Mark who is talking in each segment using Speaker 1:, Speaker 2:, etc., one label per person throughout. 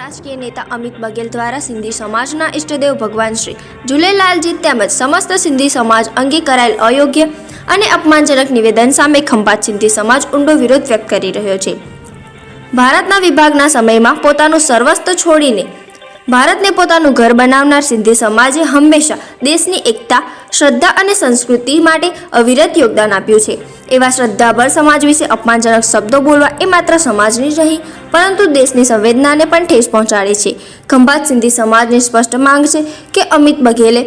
Speaker 1: રાજકીય નેતા અમિત બઘેલ દ્વારા સિંધી સમાજના ઇષ્ટદેવ ભગવાન શ્રી ઝૂલેલાલજી તેમજ સમસ્ત સિંધી સમાજ અંગે કરાયેલ અયોગ્ય અને અપમાનજનક નિવેદન સામે ખંભાત સિંધી સમાજ ઊંડો વિરોધ વ્યક્ત કરી રહ્યો છે. ભારતના વિભાગના સમયમાં પોતાનું સર્વસ્વ છોડીને ભારતને પોતાનું ઘર બનાવનાર સિંધી સમાજે હંમેશા દેશની એકતા, શ્રદ્ધા અને સંસ્કૃતિ માટે અવિરત યોગદાન આપ્યું છે. એવા શ્રદ્ધાભર સમાજ વિશે અપમાનજનક શબ્દો બોલવા એ માત્ર સમાજની જ નહીં, પરંતુ દેશની સંવેદનાને પણ ઠેસ પહોંચાડે છે. ખંભાત સિંધી સમાજની સ્પષ્ટ માંગ છે કે અમિત બઘેલે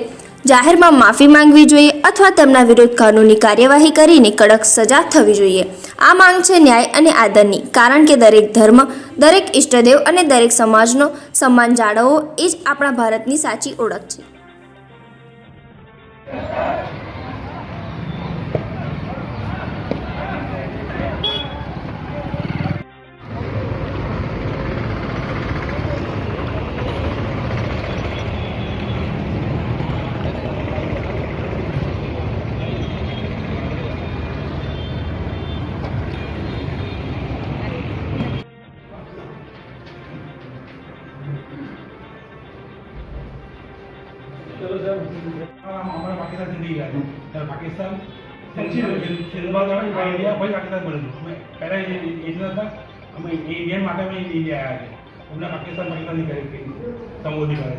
Speaker 1: જાહેરમાં માફી માંગવી જોઈએ અથવા તેમના વિરુદ્ધ કાનૂની કાર્યવાહી કરીને કડક સજા થવી જોઈએ. આ માંગ છે ન્યાય અને આદરની, કારણ કે દરેક ધર્મ, દરેક ઇષ્ટદેવ અને દરેક સમાજનો સન્માન જાળવવો એ જ આપણા ભારતની સાચી ઓળખ છે.
Speaker 2: ચલો સર અમારા પાકિસ્તાન જીતી ગયા ત્યારે પાકિસ્તાન સિંધબાદ ઇન્ડિયા બને અમે પહેલાં હતા અમે માટે ઇન્ડિયા આવ્યા છે અમને પાકિસ્તાન પાકિસ્તાનની કરી સંબોધી કરે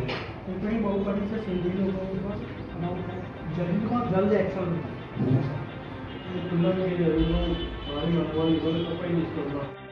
Speaker 2: છે
Speaker 3: બહુ કરી છે સિંધી લોકો જલ્દીમાં જલ્દ એક્શન
Speaker 4: તુલના જરૂર મારી અપવાની કોઈ